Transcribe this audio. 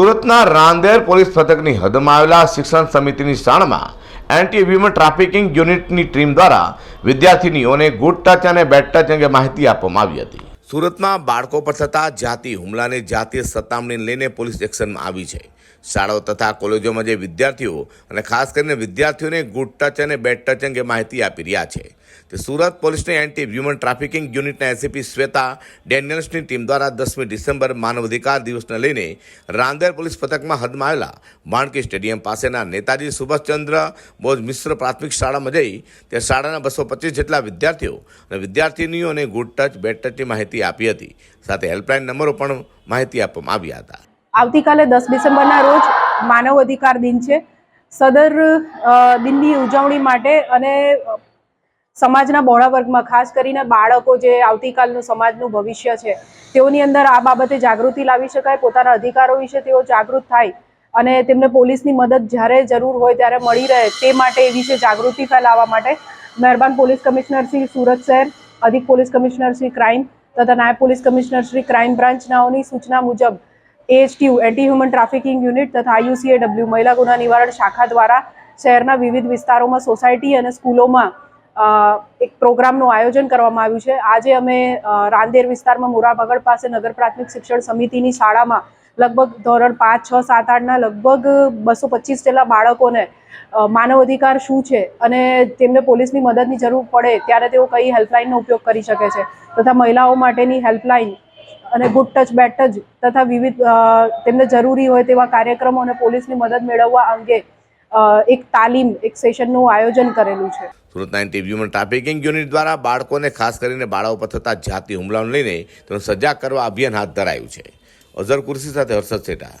સુરતના રાંદેર પોલીસ મથકની હદમાં આવેલા શિક્ષણ સમિતિની શાળામાં એન્ટી હ્યુમન ટ્રાફિકિંગ યુનિટની ટીમ દ્વારા વિદ્યાર્થીનીઓને ગુડ ટચ અને બેડ ટચ અંગે માહિતી આપવામાં આવી હતી. સુરતમાં બાળકો પર થતા જાતિ હુમલાને જાતીય સતામણી લઈને પોલીસ એક્શનમાં આવી છે. શાળાઓ તથા કોલેજોમાં જે વિદ્યાર્થીઓ અને ખાસ કરીને વિદ્યાર્થીઓને ગુડ ટચ અને બેડ ટચ અંગે માહિતી આપી રહ્યા છે. તે સુરત પોલીસની એન્ટી હ્યુમન ટ્રાફિકિંગ યુનિટના એસીપી શ્વેતા ડેનિયલ્સની ટીમ દ્વારા દસમી ડિસેમ્બર માનવ અધિકાર દિવસને લઈને રાંદેર પોલીસ પથકમાં હદમાં આવેલા માણકી સ્ટેડિયમ પાસેના નેતાજી સુભાષચંદ્ર બોઝ મિશ્ર પ્રાથમિક શાળામાં જઈ તે શાળાના બસો પચીસ જેટલા વિદ્યાર્થીઓ અને વિદ્યાર્થીનીઓને ગુડ ટચ બેડ ટચની માહિતી આપી હતી. સાથે હેલ્પલાઇન નંબરો પણ માહિતી આપવામાં આવ્યા હતા. આવતીકાલે દસ ડિસેમ્બરના રોજ માનવ અધિકાર દિન છે. સદર દિનની ઉજવણી માટે અને સમાજના બહોળા વર્ગમાં, ખાસ કરીને બાળકો જે આવતીકાલનું સમાજનું ભવિષ્ય છે, તેઓની અંદર આ બાબતે જાગૃતિ લાવી શકાય, પોતાના અધિકારો વિશે તેઓ જાગૃત થાય અને તેમને પોલીસની મદદ જ્યારે જરૂર હોય ત્યારે મળી રહે તે માટે એ વિશે જાગૃતિ ફેલાવવા માટે મહેરબાન પોલીસ કમિશનર શ્રી સુરત શહેર, અધિક પોલીસ કમિશનર શ્રી ક્રાઇમ તથા નાયબ પોલીસ કમિશનર શ્રી ક્રાઇમ બ્રાન્ચનાઓની સૂચના મુજબ AHTU anti human trafficking unit તથા આઈયુસીએડબ્લ્યુ મહિલા ગુના નિવારણ શાખા દ્વારા શહેરના વિવિધ વિસ્તારોમાં સોસાયટી અને સ્કૂલોમાં એક પ્રોગ્રામનું આયોજન કરવામાં આવ્યું છે. આજે અમે રાંદેર વિસ્તારમાં મોરાબગડ પાસે નગર પ્રાથમિક શિક્ષણ સમિતિની શાળામાં લગભગ ધોરણ પાંચ, છ, સાત, આઠના લગભગ બસો પચીસ જેટલા બાળકોને માનવ અધિકાર શું છે અને તેમને પોલીસની મદદની જરૂર પડે ત્યારે તેઓ કઈ હેલ્પલાઇનનો ઉપયોગ કરી શકે છે તથા મહિલાઓ માટેની હેલ્પલાઇન અને ગુડ ટચ બેટ ટચ તથા વિવિધ તેમને જરૂરી હોય તેવા કાર્યક્રમો અને પોલીસની મદદ મેળવવા અંગે એક તાલીમ, એક સેશનનું આયોજન કરેલું છે. સુરતના એન્ટી હ્યુમન ટ્રાફિકિંગ યુનિટ દ્વારા બાળકોને ખાસ કરીને બાળકો પર થતા જાતિ હુમલાઓને લઈને તેનો સજાગ કરવા અભિયાન હાથ ધરાયું છે. અઝર કુર્સી સાથે હર્ષદ સેઠા